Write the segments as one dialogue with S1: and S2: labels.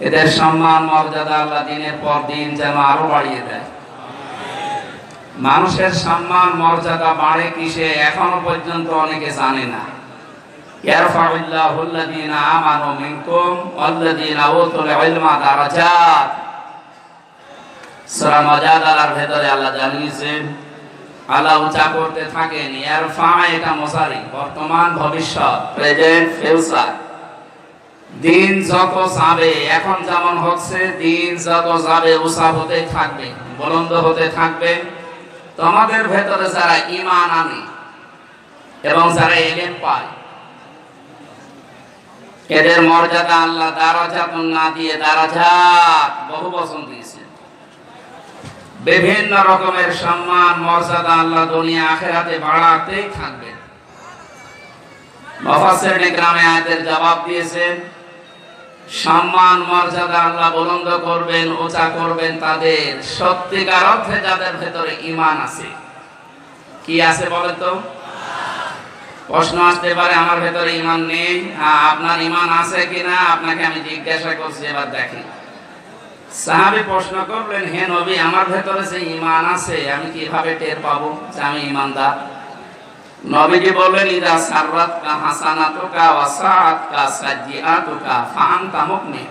S1: এদের সম্মান, মর্যাদা আল্লাহ দিনের পর দিন যেন আরও বাড়িয়ে দেয়। মানুষের সম্মান, মর্যাদা বাড়ে কিসে এখনও পর্যন্ত অনেকে জানে না। বর্তমান, ভবিষ্যৎ, প্রেজেন্ট, ফিউচার। দিন যত যাবে, এখন যেমন হচ্ছে, দিন যত যাবে, উষা হতে থাকবে, বলন্দ হতে থাকবে। তোমাদের ভেতরে যারা ইমান আনে এবং যারা এলেন পায়, এদের মর্যাদা আল্লাহ দারাজাত না দিয়ে দারাজাত বহু বচন দিয়েছেন। বিভিন্ন রকমের সম্মান, মর্যাদা আল্লাহ দুনিয়া আখেরাতে বাড়াতেই থাকবে। মুফাসসির গ্রামে আয়াতের জবাব দিয়েছেন সম্মান, মর্যাদা আল্লাহ বুলন্দ করবেন উঁচা করবেন তাদের। সত্যিকার অর্থে যাদের ভেতরে ঈমান আছে। কি আছে বলেন তো? প্রশ্ন আসতে পারে, আমার ভেতরে ইমান নেই। আপনার ইমান আছে কিনা? আপনাকে আমি জিজ্ঞাসা করছি, এবার দেখি সাহাবি প্রশ্ন করলেন, হে নবী, আমার ভেতরে যে ইমান আছে, আমি কীভাবে টের পাবো যে আমি ইমানদার নবীজি বললেন, ইদা সাররাত কা হাসানাতুকা ওয়া সাআত কা সাজিআতুকা ফাআনতা মুমিন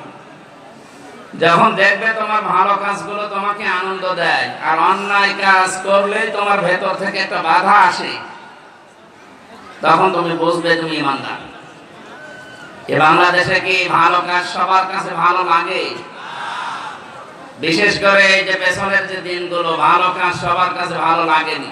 S1: যখন দেখবে তোমার ভালো কাজগুলো তোমাকে আনন্দ দেয়, আর অন্যায় কাজ করলেই তোমার ভেতর থেকে একটা বাধা আসে, তখন তুমি বুঝবে তুমি ইমানদার। এ বাংলাদেশে কি ভালো কাজ সবার কাছে ভালো লাগে? বিশেষ করে এই যে পেছনের যে দিনগুলো, ভালো কাজ সবার কাছে ভালো লাগেনি।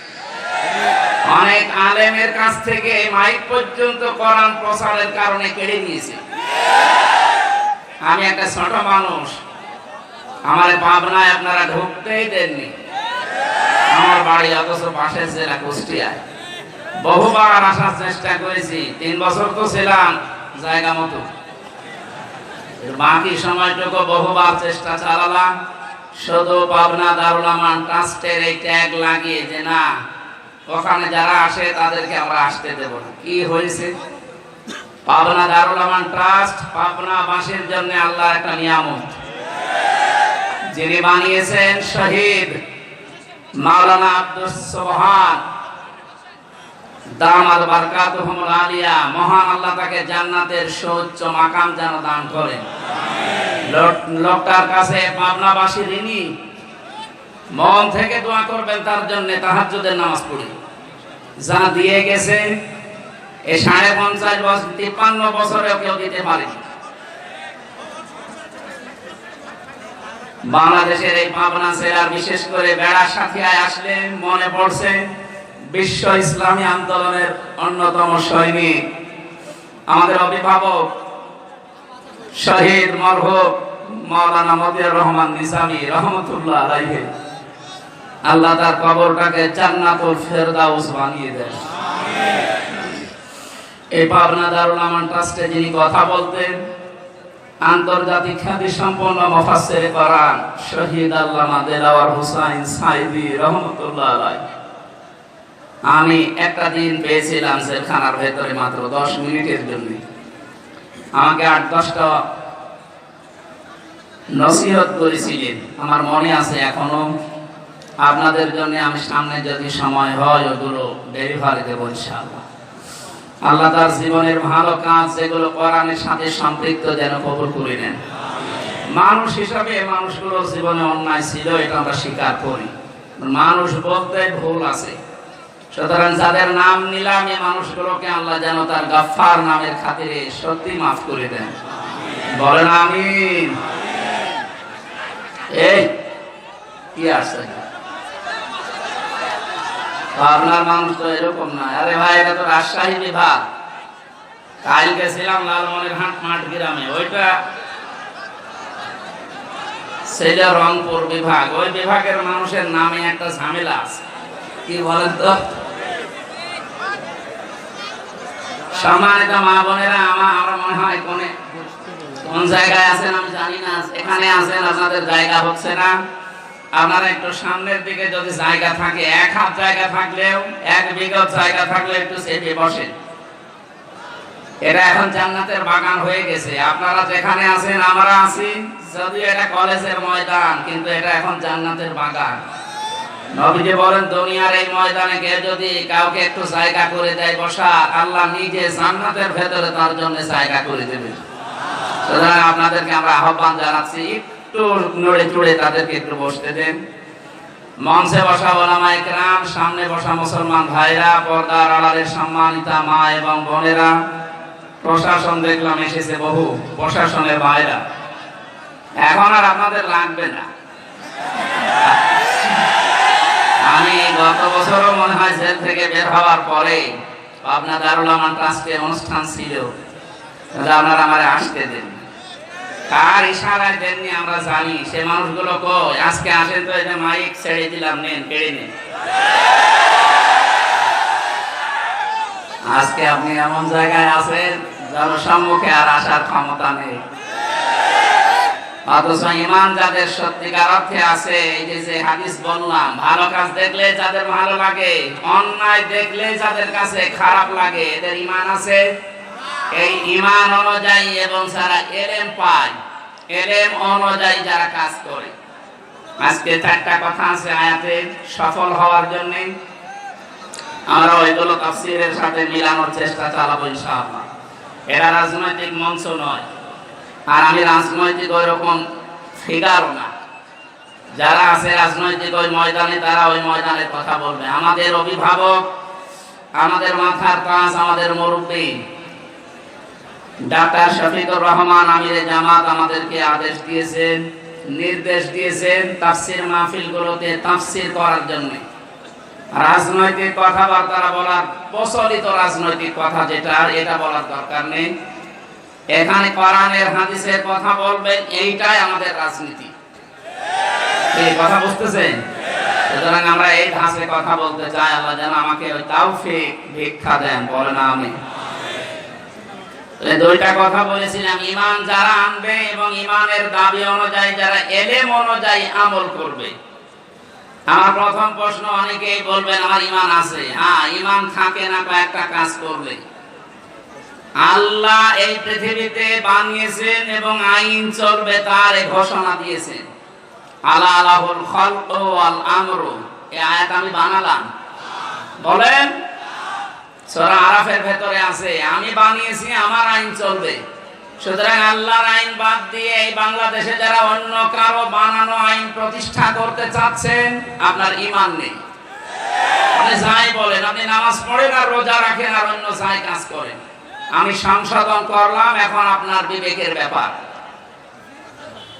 S1: অনেক আলেমের কাছ থেকে মাইক পর্যন্ত কোরআন প্রসারের কারণে কেড়ে নিয়েছে। আমি একটা ছোট মানুষ। আমার পাবনায় আপনারা ঢুকতেই দেননি। আমার বাড়ি অথচ পাশের জেলা কুষ্টিয়ায় বহুবার আসার চেষ্টা করেছি। তিন বছর তো ছিলাম জায়গা মতো। বাকি সময়টুকু বহুবার চেষ্টা চালালাম। শুধু পাবনা দারুল আমান ট্রাস্টের এই ট্যাগ লাগিয়ে যে না ওখানে যারা আসে তাদেরকে আমরা আসতে দেব না। কি হয়েছে? পাবনা দারুল আমান ট্রাস্ট, পাবনা বাসীর জন্য আল্লাহ একটা নিয়ামত। যিনি বানিয়েছেন শহীদ মাওলানা আব্দুস সোবহান দামাল বারকাতুহুমুল আলিয়া, মহান আল্লাহ তাকে জান্নাতের সৌচ্চ মাকাম যেন দান করেন। লোক- লোকটার কাছে পাবনাবাসী ঋণী। মন থেকে দোয়া করবেন তার জন্য তাহাজ্জুদের নামাজ পড়ি। যা দিয়ে গেছে এই সাড়ে পঞ্চাশ বছর, তিপ্পান্ন বছরেও কেউ দিতে পারেনি। বাংলাদেশের এই পাবনা জেলার বিশেষ করে বেড়া সাথিয়ায় আসলে মনে পড়ছে, বিশ্ব ইসলামী আন্দোলনের অন্যতম সৈনিক। আমাদের অভিভাবক শহীদ মরহুম মাওলানা মদিয়ার রহমান নিসামি রহমতুল্লাহ আলাইহি। আল্লাহ তার কবরটাকে জান্নাতুল ফেরদাউস বানিয়ে দেন। এই পাবনা দারুল আমান ট্রাস্টে যিনি কথা বলতেন, আন্তর্জাতিক খ্যাতি সম্পন্ন মফাসের কোরআন শহীদ আল্লামা দেলাওয়ার হুসাইন সাইদি রহমতুল্লাহ আলাইহি। আমি একটা দিন পেয়েছিলাম জেলখানার ভেতরে মাত্র দশ মিনিটের জন্য। আমাকে আট, দশটা নসিহত করেছিলেন। আমার মনে আছে এখনও আপনাদের জন্য আমি সামনে যদি সময় হয়, ওগুলো ডেলিভারি দেবো ইনশাআল্লাহ। আল্লাহ তার জীবনের ভালো কাজ যেগুলো কোরআনের সাথে সম্পৃক্ত যেন কবুল করে নেন। মানুষ হিসাবে মানুষগুলোর জীবনে অন্যায় ছিল, এটা আমরা স্বীকার করি। মানুষ বলতে ভুল আছে। সুতরাং যাদের নাম নিলাম এই মানুষগুলোকে আল্লাহ যেন তার গাফার নামের খাতিরে সত্যি মাফ করে দেন। বলেন আমিন। এই, কি আসছে আপনার মানুষ তো এরকম না। আরে ভাই, এটা তো রাজশাহী বিভাগ। কালকে ছিলাম লালমনের হাট মাঠ গ্রামে। ওইটা সেটা রংপুর বিভাগ। ওই বিভাগের মানুষের নামে একটা ঝামেলা আছে। কি বলেন তো? সম্মানিত মা বোনেরা আমার আমার মনে হয় কোনে কোন জায়গায় আছেন আমি জানি না। এখানে আছেন আপনাদের জায়গা হচ্ছে না। আপনারা একটু সামনের দিকে যদি জায়গা থাকে, এক হাত জায়গা থাকলেও, এক বিঘত জায়গা থাকলে একটু সেটে বসেন এটা এখন জান্নাতের বাগান হয়ে গেছে। আপনারা যেখানে আছেন, আমরা আছি। যদিও এটা কলেজের ময়দান, কিন্তু এটা এখন জান্নাতের বাগান। নবীজি বলেন, দুনিয়ার এই ময়দানে কেউ যদি কাউকে একটু জায়গা করে দেয় বসা, আল্লাহ নিজে জান্নাতের ভেতরে তার জন্য জায়গা করে দেবে সুতরাং আপনাদেরকে আমরা আহ্বান জানাচ্ছি নড়ে চড়ে তাদেরকে একটু বসতে দেন। মঞ্চে বসা ওলামা একরাম সামনে বসা মুসলমান ভাইরা, পর্দার আড়ালের সম্মানিতা মা এবং বোনেরা। প্রশাসন দেখলাম এসেছে বহু, প্রশাসনের ভাইরা। এখন আর আপনাদের লাগবে না। আমি গত বছরও মনে হয় জেল থেকে বের হওয়ার পরে পাবনা দারুল আমান ট্রাস্টের অনুষ্ঠান ছিল। আপনারা আমার আসতে দেন। কার ইশারায় দেননি আমরা জানি, সে মানুষগুলো কই? আজকে আসেন তো যে মাইক ছেড়ে দিলাম, নেন, কেড়ে নেন। আজকে আপনি এমন জায়গায় আছেন যার সম্মুখে আর আসার ক্ষমতা নেই। অথচ ইমান যাদের সত্যিকার অর্থে আছে, এই যে যে হাদিস বললাম, ভালো কাজ দেখলে যাদের ভালো লাগে, অন্যায় দেখলে যাদের কাছে খারাপ লাগে, এদের ইমান আছে? এই ইমান অনুযায়ী এবং যারা এলেম পায়, এলেম অনুযায়ী যারা কাজ করে। আজকে চারটা কথা আছে আয়াতে সফল হওয়ার জন্য। আমরা ওইগুলো তাফসিরের সাথে মিলানোর চেষ্টা চালাবো ইনশাআল্লাহ। এরা রাজনৈতিক মঞ্চ নয়, আর আমি রাজনৈতিক ওই রকম ফিগারও না। যারা আছে রাজনৈতিক ওই ময়দানে, তারা ওই ময়দানের কথা বলবে। আমাদের অভিভাবক, আমাদের মাথার কাজ, আমাদের মুরব্বী ডাক্তার শফিকুর রহমান আমির জামাত আমাদেরকে আদেশ দিয়েছেন, নির্দেশ দিয়েছেন তাফসির মাহফিলগুলোতে তাফসির করার জন্য। রাজনৈতিক কথাবার্তা বলার প্রচলিত রাজনৈতিক কথা যেটা এটা বলার দরকার নেই। এখানে কোরআনের হাদিসের কথা বলবেন, এইটাই আমাদের রাজনীতি। এই কথা বুঝতেছেন? সুতরাং আমরা এই ধাঁচে কথা বলতে চাই, আল্লাহ যেন আমাকে ওই তাওফিক ভিক্ষা দেন, বলেন আমি দুইটা কথা বলেছিলাম ইমান যারা আনবে এবং ইমানের দাবি অনুযায়ী যারা এলেম অনুযায়ী আমল করবে। আমার প্রথম প্রশ্ন, অনেকেই বলবেন, আমার ইমান আছে। হ্যাঁ ইমান থাকে না, কয়েকটা কাজ করবে আল্লাহ এই পৃথিবীতে বানিয়েছেন এবং আইন চলবে তার ঘোষণা দিয়েছেন। আলা আলাহুল খলক ওয়াল আমরু। এই আয়াত আমি বানালাম। বলেন সূরা ভেতরে আছে, আমি বানিয়েছি, আমার আইন চলবে। সুতরাং আল্লাহর আইন বাদ দিয়ে এই বাংলাদেশে যারা অন্য কারও বানানো আইন প্রতিষ্ঠা করতে চাচ্ছেন, আপনার ইমান নেই। আপনি যাই বলেন, আপনি নামাজ পড়েন আর রোজা রাখেন আর অন্য যাই কাজ করেন। আমি সংশোধন করলাম, এখন আপনার বিবেকের ব্যাপার।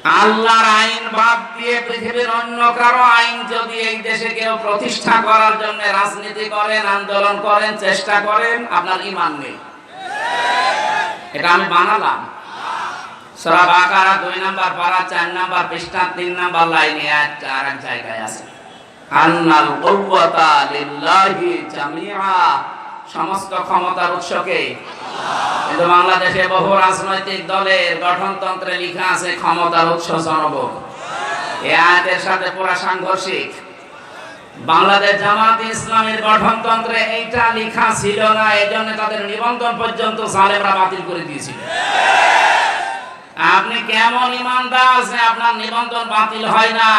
S1: আল্লাহর আইন বাদ দিয়ে পৃথিবীর অন্য কারও আইন যদি এই দেশে কেউ প্রতিষ্ঠা করার জন্য রাজনীতি করেন, আন্দোলন করেন, চেষ্টা করেন, আপনার ইমান নেই। এটা আমি বানালাম। সূরা দুই নাম্বার চার নাম্বার পৃষ্ঠা, তিন নাম্বার লাইনে আর এক জায়গায় আছে। সমস্ত ক্ষমতার উৎসকে। কিন্তু বাংলাদেশে বহু রাজনৈতিক দলের গঠনতন্ত্রে লেখা আছে ক্ষমতার উৎস জনগণ এই আয়াতের সাথে পুরা সাংঘর্ষিক। বাংলাদেশ জামাত ইসলামের গঠনতন্ত্রে এইটা লেখা ছিল না এই জন্য তাদের নিবন্ধন পর্যন্ত জালেমরা বাতিল করে দিয়েছিল। আপনি কেমন ইমানদার যে আপনার নিবন্ধন বাতিল হয় না,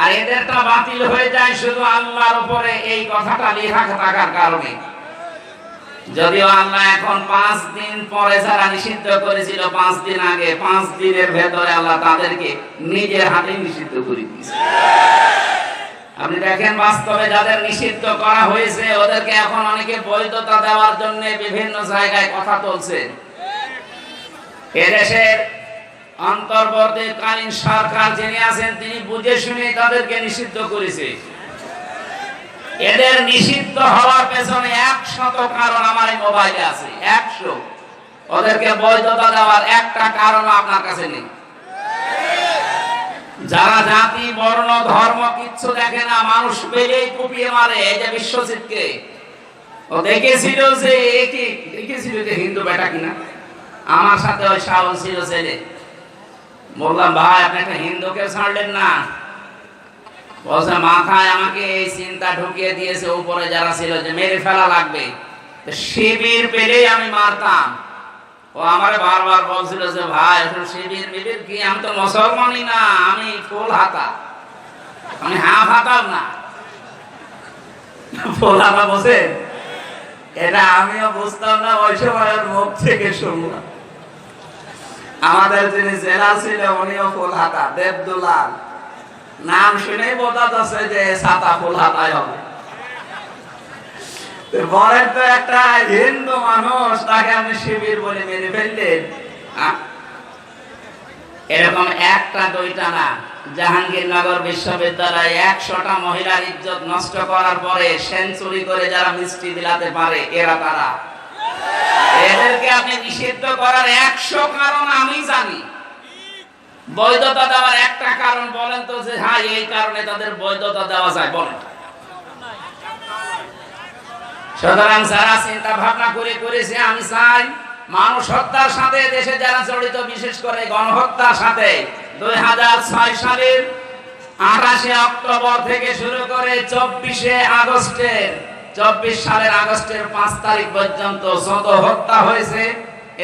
S1: আর এদেরটা বাতিল হয়ে যায় শুধু আল্লাহর উপরে এই কথাটা লেখা থাকার কারণে। যদিও আল্লাহ এখন পাঁচ দিন পরে যারা নিষিদ্ধ করেছিল, পাঁচ দিন আগে, পাঁচ দিনের ভেতরে আল্লাহ তাদেরকে নিজের হাতে নিষিদ্ধ করে দিয়েছে। আপনি দেখেন, বাস্তবে যাদের নিষিদ্ধ করা হয়েছে, ওদেরকে এখন অনেকে বৈধতা দেওয়ার জন্য বিভিন্ন জায়গায় কথা তুলছে এদেশের অন্তর্বর্তীকালীন সরকার যিনি আছেন, তিনি বুঝে শুনে তাদেরকে নিষিদ্ধ করেছে। এদের নিষিদ্ধ হওয়ার পেছনে একশত কারণ আমার এই মোবাইলে আছে। একশো। ওদেরকে বৈধতা দেওয়ার একটা কারণ আপনার কাছে নেই। যারা জাতি, বর্ণ, ধর্ম কিচ্ছু দেখে না, মানুষ পেলেই কুপিয়ে মারে, এই যে বিশ্বজিৎকে। ও দেখেছিল যে একে দেখেছিল যে হিন্দু বেটা কিনা? আমার সাথে ওই সাহস ছিল ছেলে বললাম, ভাই, আপনি একটা হিন্দুকে ছাড়লেন না। মাথায় আমাকে, এই চিন্তা ঢুকিয়ে দিয়েছে উপরে যারা ছিল যে মেরে ফেলা লাগবে। শিবির পেলেই আমি মারতাম। ও বারবার বলছিল যে, ভাই শিবির মিবির কি? আমি তো মুসলমানই না, আমি ফুল হাতা। আমি হাতাও না। ফুল হাতা বসে এটা আমিও বুঝতাম না, ওই মুখ থেকে শুনলাম। আমাদের যিনি জেলা ছিল, উনিও ফুল হাতা, দেবদুলাল। নাম শুনেই বোঝা যাচ্ছে যে ছাতা ফুল হাতায় হবে। বলেন তো একটা হিন্দু মানুষ, তাকে আপনি শিবির বলে মেরে ফেললেন এরকম একটা, দুইটা না। জাহাঙ্গীরনগর বিশ্ববিদ্যালয়ে একশোটা মহিলার ইজ্জত নষ্ট করার পরে সেঞ্চুরি করে যারা মিষ্টি বিলাতে পারে, এরা তারা? এদেরকে আপনি নিষিদ্ধ করার একশো কারণ আমি জানি। বৈধতা দেওয়ার একটা কারণ বলেন তো যে হ্যাঁ এই কারণে তাদের বৈধতা দেওয়া যায়, বলেন। সুতরাং যারা চিন্তা ভাবনা করে করেছে আমি চাই, মানুষ হত্যার সাথে, দেশে যারা জড়িত, বিশেষ করে গণহত্যার সাথে, দুই হাজার ছয় সালের আঠাশে অক্টোবর থেকে শুরু করে চব্বিশে আগস্টের চব্বিশ সালের আগস্টের পাঁচ তারিখ পর্যন্ত যত হত্যা হয়েছে,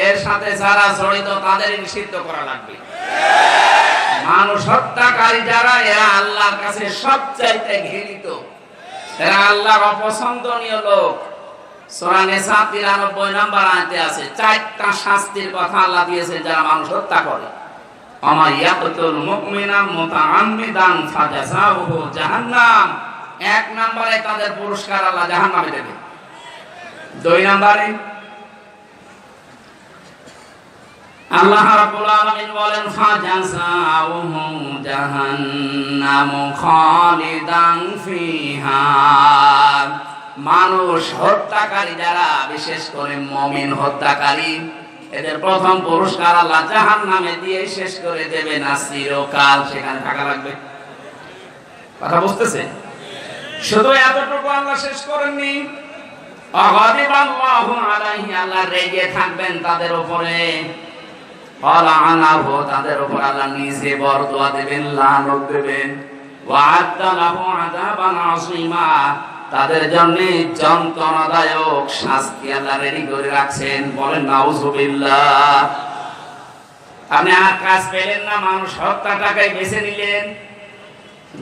S1: এর সাথে যারা জড়িত তাদের নিষিদ্ধ করা লাগবে। মানুষ হত্যাকারী যারা, এরা আল্লাহর কাছে সবচাইতে ঘৃণিত। এরা আল্লাহর অপছন্দনীয় লোক। সূরা নিসা 93 নম্বর আয়াতে আছে, চারটা শাস্তির কথা আল্লাহ দিয়েছেন যারা মানুষ হত্যা করে। আমা ইয়াকতুল মুমিনান মুতাআম্মিদান ফাজাযাউহু জাহান্নাম। এক নম্বরে তাদের পুরস্কার আল্লাহ জাহান্নামে দুই নম্বরে আল্লাহ রাব্বুল আলামিন বলেন ফাজাযাউহু জাহান্নাম খালিদান ফিহা। মানুষ হত্যাকারী যারা, বিশেষ করে মমিন হত্যাকারী, এদের প্রথম পুরস্কার আল্লাহ জাহান্নামে দিয়ে শেষ করে দেবে না, চিরকাল সেখানে থাকা লাগবে। কথা বুঝতেছে? শুধু এতটুকু আল্লাহ শেষ করেননি। আল্লাহ রেগে থাকবেন তাদের উপরে। তাদের উপর আল্লাহ নিজে বরদোয়া দেবেন লানত দেবেন তাদের জন্য যন্ত্রণাদায়ক শাস্তি আল্লাহ রেডি করে রাখছেন বলেন আপনি আর কাজ পেলেন না, মানুষ হত্যা হত্যাটাকে বেছে নিলেন।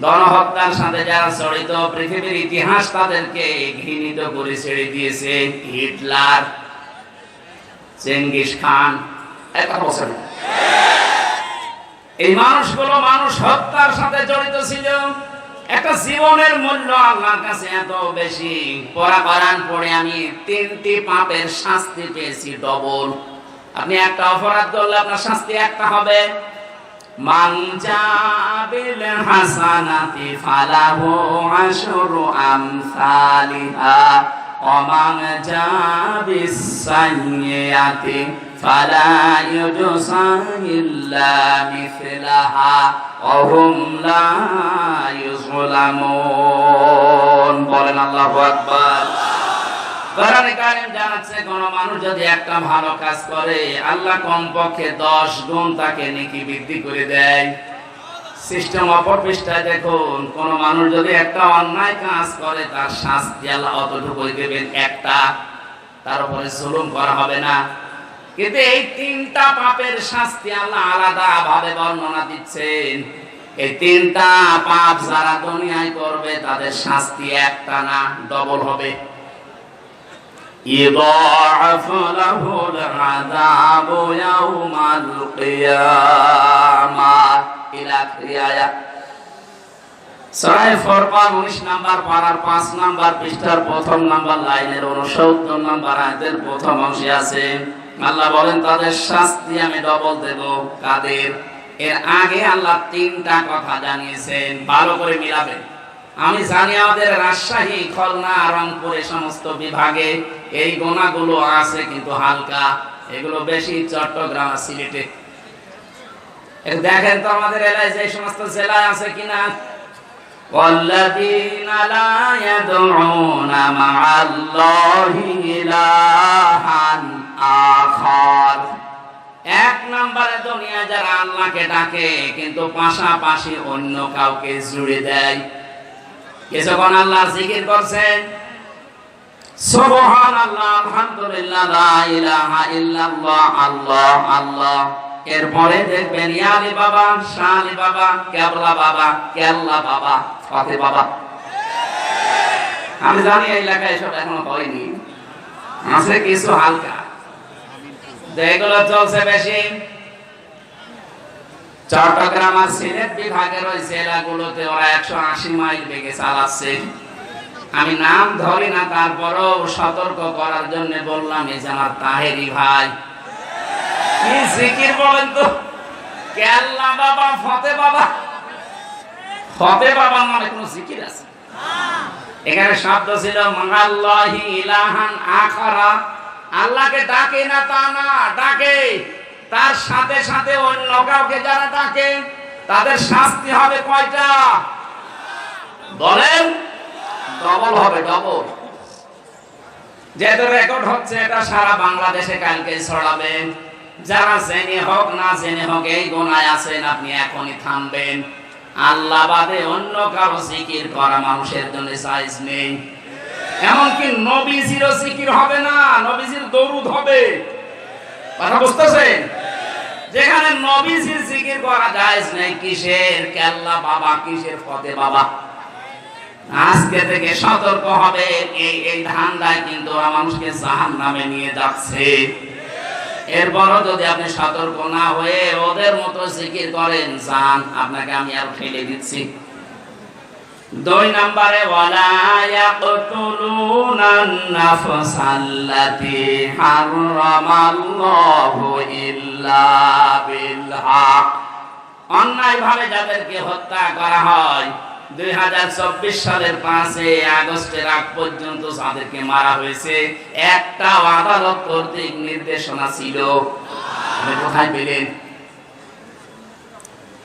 S1: গণহত্যার সাথে যারা জড়িত, পৃথিবীর ইতিহাস তাদেরকে ঘৃণিত করে ছেড়ে দিয়েছে হিটলার, চেঙ্গিস খান। এই মানুষগুলো মানুষ হত্যার সাথে জড়িত ছিল। একটা জীবনের মূল্য আল্লাহর কাছে এত বেশি। পড়া পড়ে আমি তিনটি পাপের শাস্তি পেয়েছি, ডবল। আপনি একটা অপরাধ করলে আপনার শাস্তি একটা হবে। মাংজাবিল হাসানাতি ফালাহু আশরু আমসালিহা অমাংজাবিস সাইয়্যাতি। فلا يجزى إلا مثلها وهم لا يظلمون বলেন আল্লাহু আকবার কোরআনে কারীম জানাচ্ছে কোন মানুষ যদি একটা ভালো কাজ করে আল্লাহ কমপক্ষে 10 গুণ তাকে নেকি বৃদ্ধি করে দেয় সিস্টেম অপর পৃষ্ঠায় দেখুন কোন মানুষ যদি একটা অন্যায় কাজ করে তার শাস্তি আল্লাহ অতটুকু দেবেন একটা তার উপরে জুলুম করা হবে না কিন্তু এই তিনটা পাপের শাস্তি আল্লাহ আলাদা ভাবে বর্ণনা দিচ্ছেন এই তিনটা পাপ যারা দুনিয়ায় করবে তাদের শাস্তি একটা না ডবল হবে يضاعف له العذاب يوم القيامة إلى آخر آية সরাই ফরমান উনিশ নাম্বার পাড়ার পাঁচ নাম্বার পৃষ্ঠার প্রথম নাম্বার লাইনের উনসত্তর নাম্বার আয়াতের প্রথম অংশে আছে আল্লাহ বলেন তাদের শাস্তি আমি ডবল দেব কাদের এর আগে আল্লাহ তিনটা কথা জানিয়েছেন ভালো করে মিলাবেন আমি জানি আমাদের রাজশাহী খুলনা রংপুরে সমস্ত বিভাগে এই গোনাগুলো আছে কিন্তু হালকা এগুলো বেশি চট্টগ্রাম আর সিলেটে একটু দেখেন তো আমাদের এলাকায় যে সমস্ত জেলায় আছে কিনা والذين لا يدعون مع الله إلها আখার এক নম্বরে দুনিয়া যারা আল্লাহকে ডাকে, কিন্তু পাশাপাশি অন্য কাউকে জুড়ে দেয়। কিছুক্ষণ আল্লাহ জিকির করছেন এরপরে দেখবেন বাবা কেবলা বাবা বাবা আমি জানি এলাকায় এসব এখনও হয়নি। আছে কিছু হালকা। এগুলো চলছে বেশি। চট্টগ্রাম সিলেট বিভাগের ওই জেলাগুলোতে ওরা একশো আশি মাইল বেগে চালাচ্ছে। আমি নাম ধরি না, তারপরও সতর্ক করার জন্য বললাম, এই যে আমার তাহেরি ভাই। কি জিকির বলেন তো? কেল্লা বাবা, ফতে বাবা। ফতে বাবা মানে কোন জিকির আছে? এখানে শব্দ ছিল মাল্লাহি ইলাহান আখারা। আল্লাহকে ডাকে না তা না, ডাকে। তার সাথে সাথে অন্য কাউকে যারা ডাকে, তাদের শাস্তি হবে কয়টা? বলেন, ডবল হবে, ডবল। যেহেতু রেকর্ড হচ্ছে, এটা সারা বাংলাদেশে কালকে ছড়াবে। যারা জেনে হোক, না জেনে হোক, এই গোনায় আছেন, আপনি এখনই থামবেন। আল্লাহ অন্য কারও জিকির করা মানুষের জন্য সাইজ নেই। এমনকি নবীজিরও জিকির হবে না, নবীজির দরুদ হবে। কথা বুঝতেছেন? যেখানে নবীজির জিকির করা যায় নেই, কিসের কেল্লা বাবা, কিসের ফতে বাবা? আজকে থেকে সতর্ক হবে, এই এই ধান্দায় কিন্তু মানুষকে জাহান নামে নিয়ে যাচ্ছে। এরপরও যদি আপনি সতর্ক না হয়ে ওদের মতো জিকির করেন, জান, আপনাকে আমি আর ফেলে দিচ্ছি। দুই নম্বরে হক অন্যায়ভাবে যাদেরকে হত্যা করা হয়, দুই হাজার চব্বিশ সালের পাঁচে আগস্টের আগ পর্যন্ত যাদেরকে মারা হয়েছে। একটা আদালত কর্তৃক নির্দেশনা ছিল। কোথায় পেলেন?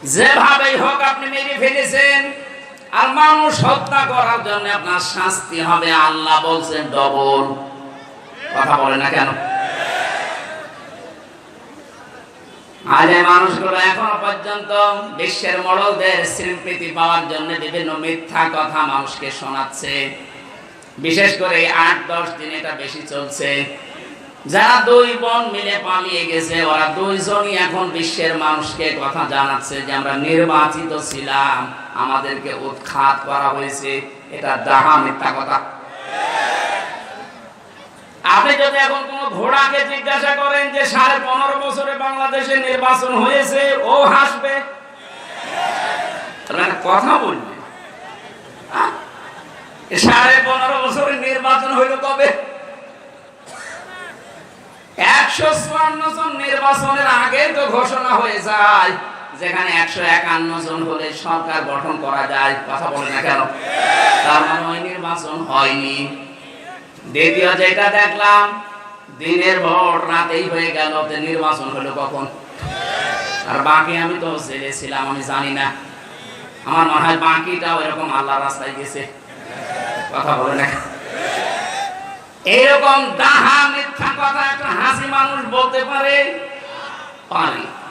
S1: যেভাবেই হোক, আপনি মেরে ফেলেছেন। আর মানুষ হত্যা করার জন্য আপনার শাস্তি হবে। আল্লাহ বলছেন, ডবল। কথা বলে না কেন? আজ এই মানুষগুলো এখনও পর্যন্ত বিশ্বের মডলদের স্বীকৃতি পাওয়ার জন্য বিভিন্ন মিথ্যা কথা মানুষকে শোনাচ্ছে। বিশেষ করে আট, দশ দিন এটা বেশি চলছে। যারা দুই বোন মিলে পালিয়ে গেছে, ওরা দুইজনই এখন বিশ্বের মানুষকে কথা জানাচ্ছে যে আমরা নির্বাচিত ছিলাম। আমাদেরকে উৎখাত করা হয়েছে। এটা দাহা মিথ্যা কথা। আপনি যদি এখন কোন ঘোড়াকে জিজ্ঞাসা করেন যে, সাড়ে পনেরো বছরে বাংলাদেশে নির্বাচন হয়েছে, ও হাসবে? কথা বলবে। সাড়ে পনেরো বছরে নির্বাচন হইল কবে? একশো চুয়ান্ন জন নির্বাচনের আগে তো ঘোষণা হয়ে যায়। যেখানে একশো একান্ন জন হলে সরকার গঠন করা যায়, কথা বলে না কেন? তার মানে ওই নির্বাচন হয়নি। দ্বিতীয় যেটা দেখলাম, দিনের ভোট রাতেই হয়ে গেল নির্বাচন হলো কখন? আর বাকি আমি তো জেলে ছিলাম, আমি জানি না। আমার মনে হয় বাকিটা ওইরকম আল্লাহ রাস্তায় গেছে। কথা বলে না এইরকম দাহা মিথ্যা কথা একটা হাসি মানুষ বলতে পারে? পারে।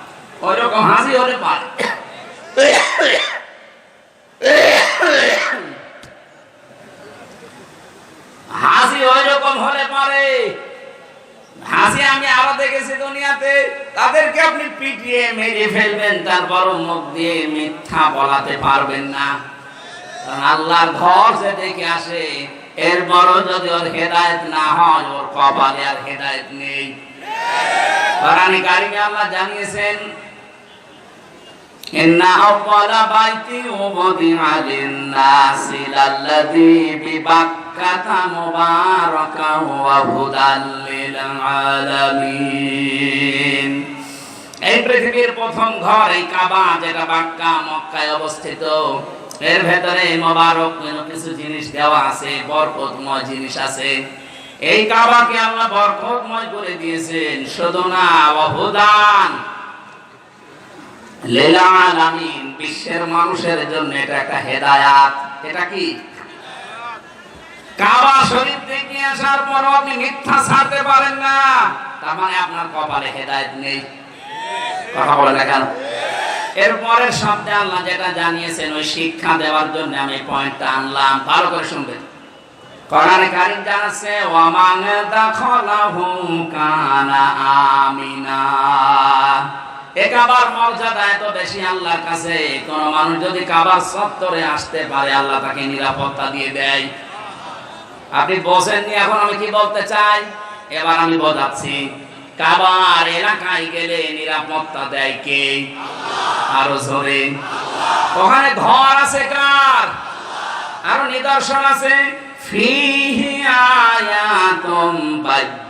S1: হাসি হলে হলে পারে হাসি আমি আরও দেখেছি দুনিয়াতে তাদেরকে আপনি পিটিয়ে মেরে ফেলবেন তারপর মুখ দিয়ে মিথ্যা বলাতে পারবেন না। আল্লাহর ঘর যে দেখে আসে, এরপরও যদি ওর হেদায়েত না হয়, ওর কপালে আর হেদায়েত নেই। কোরআনে কারিমে আল্লাহ জানিয়েছেন إن أول بيت وضع للناس للذي ببكة مباركا وهدى للعالمين এই পৃথিবীর প্রথম ঘর এই কাবা যেটা বাক্কা মক্কায় অবস্থিত এর ভেতরে মোবারক কিছু জিনিস দেওয়া আছে বরকতময় জিনিস আছে এই কাবাকে আল্লাহ বরকতময় করে দিয়েছেন শুধু না অবদান লীলা আলামিন, বিশ্বের মানুষের জন্য এটা একটা হেদায়াত। এটা কি? কাবা শরীফ আসার আপনি মিথ্যা ছাড়তে পারেন না। তার মানে আপনার কপালে হেদায়েত নেই। কথা বলে না কেন? এরপরের শব্দে আল্লাহ যেটা জানিয়েছেন, ওই শিক্ষা দেওয়ার জন্য আমি পয়েন্টটা আনলাম। ভালো করে শুনবেন। কোরআনে কারিম জানাচ্ছে, ওয়ামান দাখলাহু কানা আমিনা। এ কাবার মর্যাদা এত বেশি আল্লাহর কাছে। কোন মানুষ যদি কাবার সত্তরে আসতে পারে, আল্লাহ তাকে নিরাপত্তা দিয়ে দেয়। আপনি বোঝেননি এখন আমি কি বলতে চাই? এবার আমি বোঝাচ্ছি, কাবার এলাকায় গেলে নিরাপত্তা দেয় কে? আরও জোরে। ওখানে ঘর আছে কার? আরও নিদর্শন আছে? ফিহি আয়াতুম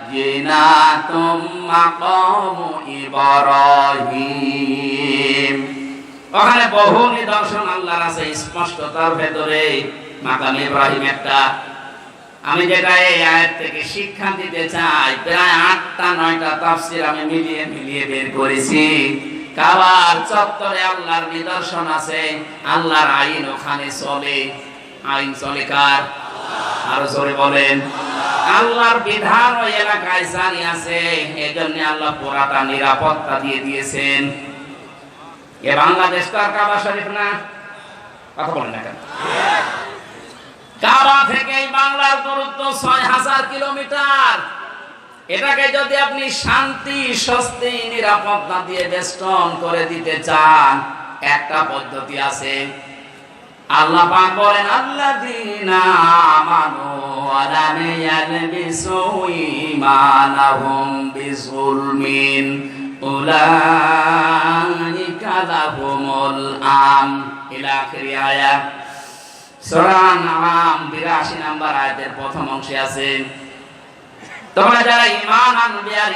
S1: বাজ্জিনাতুম মাকামু ইব্রাহিম ওখানে বহু নিদর্শন আল্লাহর আছে, স্পষ্টতার ভেতরে মাকাম ইব্রাহিম একটা। আমি যেটা এই আয়াত থেকে শিক্ষা দিতে চাই, প্রায় আটটা নয়টা তাফসির আমি মিলিয়ে মিলিয়ে বের করেছি। কাবার চত্বরে আল্লাহর নিদর্শন আছে, আল্লাহর আইন ওখানে চলে। আইন চলে কার? আরও বলেন। আল্লাহর বিধান ওই এলাকায় জারি আছে, এজন্য আল্লাহ পুরাটা নিরাপত্তা দিয়ে দিয়েছেন। এ বাংলাদেশ কাবা শরীফ না। কথা বলেন না কেন? কাবা থেকে বাংলার দূরত্ব ছয় হাজার কিলোমিটার। এটাকে যদি আপনি শান্তি, স্বস্তি, নিরাপত্তা দিয়ে বেষ্টন করে দিতে চান, একটা পদ্ধতি আছে। আল্লাহ বলেন, আল্লাযীনা আমানু ওয়া লাম ইয়ালবিসু ঈমানাহুম বিজুলমিন উলাইকা লাহুমুল আম। ইলা আখির আয়াত সূরা আনআম 82 নাম্বার আয়াতের প্রথম অংশে আছে, তোমরা যারা ঈমান আনবে আর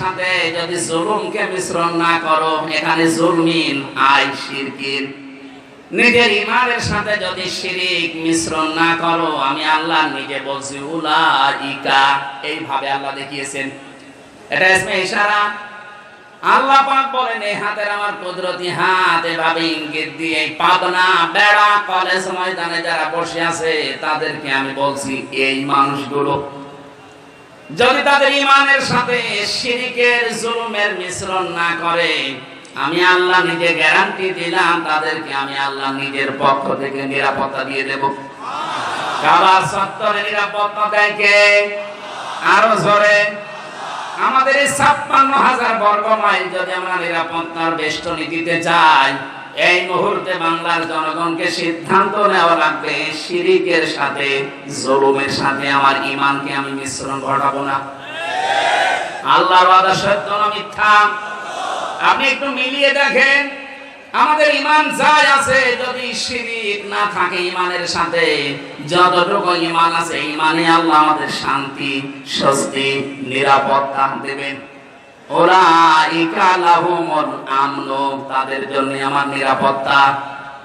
S1: সাথে যদি জুলুমকে মিশ্রণ না করো, এখানে জুলমিন, আই, শিরকিন। নিজের ইমানের সাথে যদি শিরিক মিশ্রণ না করো, আমি আল্লাহ নিজে বলছি, উলাইকা। এইভাবে আল্লাহ দেখিয়েছেন। এটা ইসমে ইশারা। আল্লাহ পাক বলেন, এই হাতের আমার কুদরতি হাত এভাবে ইঙ্গিত দিয়ে এই পাবনা বেড়া কলেজ ময়দানে যারা বসে আছে, তাদেরকে আমি বলছি, এই মানুষগুলো, যদি তাদের ইমানের সাথে শিরিকের জুলুমের মিশ্রণ না করে আমি আল্লাহ নিজে গ্যারান্টি দিলাম, তাদেরকে আমি আল্লাহ নিজের পক্ষ থেকে নিরাপত্তা দিয়ে দেব। নিরাপত্তা আমাদের ছাপ্পান্ন হাজার বর্গ মাইল যদি আমরা নিরাপত্তার চাই, এই মুহূর্তে বাংলার জনগণকে সিদ্ধান্ত নেওয়া শিরিকের সাথে, জলুমের সাথে আমার ইমানকে আমি মিশ্রণ ঘটাবো না। আল্লাহর ওয়াদা সত্য মিথ্যা? আপনি একটু মিলিয়ে দেখেন। আমাদের ইমান যাই আছে, যদি শিরিক না থাকে ইমানের সাথে, যতটুকু ইমান আছে ইমানে আল্লাহ আমাদের শান্তি, স্বস্তি, নিরাপত্তা দেবেন। ওরা ইকালাহুমুল আমন, তাদের জন্য আমার নিরাপত্তা।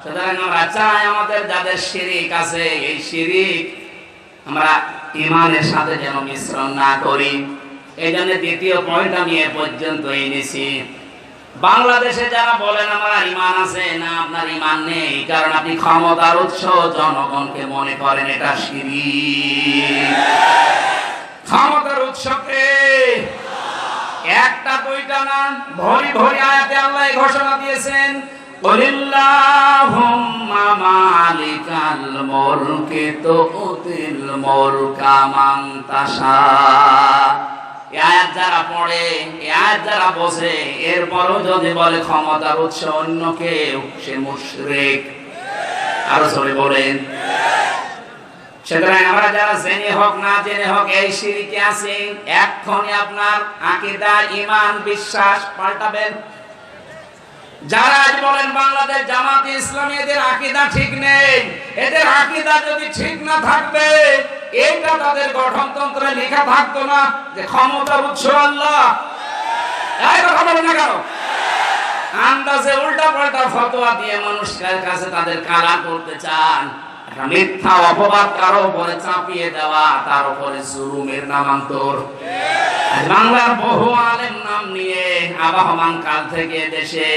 S1: সুতরাং আমরা চাই আমাদের যাদের শিরিক আছে, এই শিরিক আমরা ইমানের সাথে যেন মিশ্রণ না করি। এই জন্য দ্বিতীয় পয়েন্ট আমি এ পর্যন্ত এনেছি। বাংলাদেশে যারা বলেন আমার ইমান আছে, না আপনার ইমান নেই, কারণ আপনি ক্ষমতার উৎস, জনগণকে মনে করেন এটা সিঁড়ি ক্ষমতার উৎসকে একটা, দুইটা না? ভরি ভরি আয়াতে আল্লাহ ঘোষণা দিয়েছেন কুলিল্লাহুম্মা মালিকাল মুলকি তুতিল মুলকা যারা পড়ে এ আয়াত যারা বসে এরপরও যদি বলে ক্ষমতার উৎস অন্য কেউ, সে মুশরিক। আরও সরে বলেন। আমরা যারা জেনে হোক, না জেনে হোক, এই সিঁড়িতে আছি। এক্ষণি আপনার আকিদা ইমান, বিশ্বাস পাল্টাবেন। যারা আজ বলেন বাংলাদেশ জামাতে ইসলামী, এদের আকিদা ঠিক নেই। এদের আকিদা যদি ঠিক না থাকবে, এইটা তাদের গঠনতন্ত্রে লেখা থাকতো না যে ক্ষমতার উৎস আল্লাহ। এই কথা বলে না কেন? আন্দাজে উল্টা পাল্টা ফতোয়া দিয়ে মানুষের কাছে তাদের কারা করতে চান? মিথ্যা অপবাদ কারও উপরে চাপিয়ে দেওয়া, তার উপরে জুলুমের নামান্তর। বাংলার বহু আলেম নাম নিয়ে আবাহমান কাল থেকে দেশে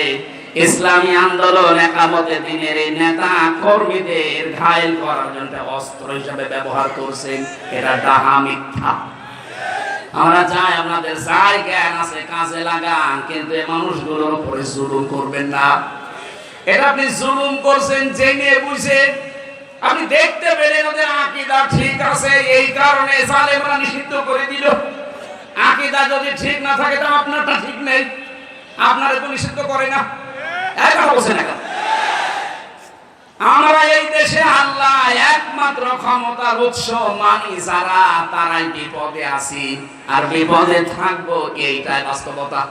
S1: ইসলামী আন্দোলন একামতে দিনের এই নেতা কর্মীদের ঘায়েল করার জন্য অস্ত্র হিসেবে ব্যবহার করছেন। এটা ডাহা মিথ্যা। আমরা চাই আপনাদের যাই জ্ঞান আছে, কাজে লাগান, কিন্তু এই মানুষগুলোর উপরে জুলুম করবেন না। এটা আপনি জুলুম করছেন, জেনে বুঝে আপনি দেখতে পেলেন ওদের আকিদা ঠিক আছে, এই কারণে জালেমরা নিষিদ্ধ করে দিল। আকিদা যদি ঠিক না থাকে, তো আপনারটা ঠিক নেই। আপনারা নিষিদ্ধ করে না। আমরা এই দেশে আল্লাহ একমাত্র ক্ষমতার উৎস, মানি যারা, তারাই বিপদে আছি। আর বিপদে থাকব এইটাই বাস্তবতা।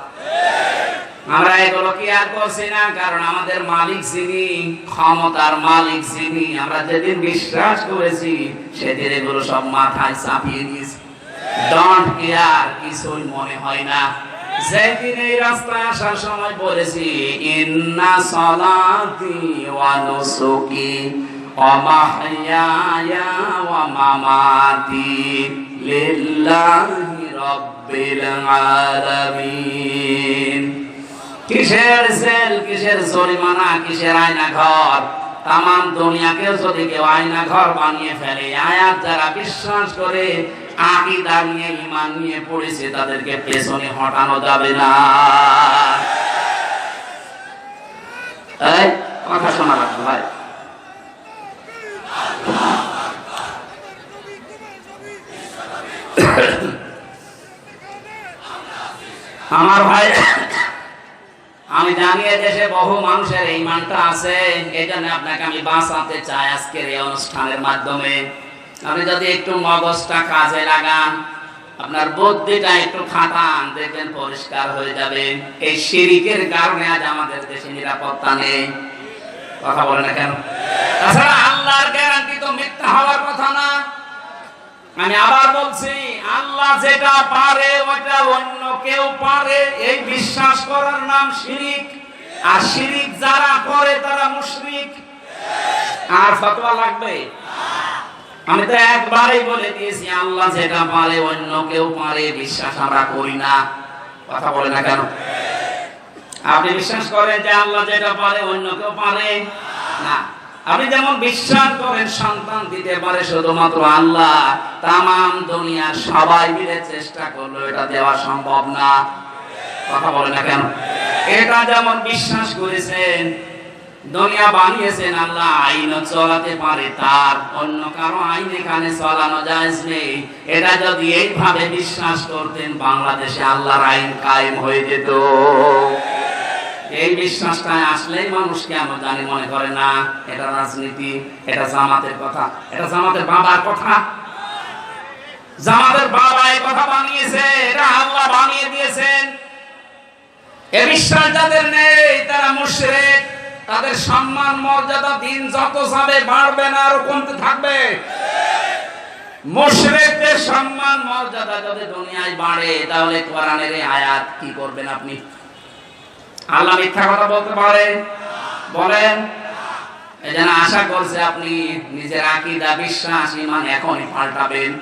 S1: আমরা এগুলো কি আর করছি না? কারণ আমাদের মালিক যিনি, ক্ষমতার মালিক যিনি, আমরা যেদিন বিশ্বাস করেছি, সেদিন এগুলো সব মাথায় চাপিয়ে দিয়েছি। ডন্ট কেয়ার কিছুই মনে হয় না। যেদিন এই রাস্তায় আসার সময় বলেছি, ইন্না সলাতি ওয়া নুসুকি ওয়া মাহইয়ায়া ওয়া মামাতি লিল্লাহি রাব্বিল আলামিন। কিসের সেল কিসের জরিমানা, কিসের আয়না ঘর তাম দুনিয়াকে যদি কেউ আয়না ঘর বানিয়ে ফেলে, আয়াত যারা বিশ্বাস করে আকিদা নিয়ে ইমান নিয়ে পড়েছে, তাদেরকে পেছনে হটানো যাবে না। এই, কথা শোনা লাগবে ভাই। আমার ভাই, আমি জানি দেশে বহু মানুষের এই মানটা আছে, এই জন্য আপনাকে আমি বাঁচাতে চাই আজকের এই অনুষ্ঠানের মাধ্যমে। আপনি যদি একটু মগজটা কাজে লাগান, আপনার বুদ্ধিটা একটু খাটান দেখবেন পরিষ্কার হয়ে যাবে। এই শিরিকের কারণে আজ আমাদের দেশে নিরাপত্তা নেই। কথা বলে না কেন? তাছাড়া আল্লাহর গ্যারান্টি তো মিথ্যা হওয়ার কথা না। আমি আবার বলছি, আল্লাহ যেটা পারে ওটা অন্য কেউ পারে। এই বিশ্বাস করার নাম শিরিক। আর শিরিক যারা করে, তারা মুশরিক। আর ফতোয়া লাগবে? আমি তো একবারই বলে দিয়েছি, আল্লাহ যেটা পারে অন্য কেউ পারে, বিশ্বাস আমরা করি না। কথা বলে না কেন? আপনি বিশ্বাস করেন যে আল্লাহ যেটা পারে অন্য কেউ পারে? না। আপনি যেমন বিশ্বাস করেন, সন্তান দিতে পারে শুধুমাত্র আল্লাহ তাম দুনিয়ার সবাই মিলে চেষ্টা করল এটা দেওয়া সম্ভব না। কথা বলে না কেন? এটা যেমন বিশ্বাস করেছেন দুনিয়া বানিয়েছেন আল্লাহ আইন চলাতে পারে তার। অন্য কারও আইন এখানে চলানো যায় নেই। এটা যদি এইভাবে বিশ্বাস করতেন, বাংলাদেশে আল্লাহর আইন কায়েম হয়ে যেত। এই বিশ্বাসটা আসলেই মানুষ কেন জানি মনে করে না। এটা রাজনীতি, এটা জামাতের কথা, এটা জামাতের বাবার কথা। জামাতের বাবা এই কথা বানিয়েছে, এটা আল্লাহ বানিয়ে দিয়েছেন। এ বিশ্বাস যাদের নেই, তারা মুশরিক। তাদের সম্মান, মর্যাদা দিন যত যাবে, বাড়বে না, আরও কমতে থাকবে। মুশরিকদের সম্মান, মর্যাদা যদি দুনিয়ায় বাড়ে, তাহলে কোরআনের এই আয়াত কি করবেন আপনি? আল্লাহ মিথ্যা কথা বলতে পারেন বলেন? এই আশা করছে আপনি নিজের আকিদা, বিশ্বাস, ইমান এখনই পাল্টাবেন।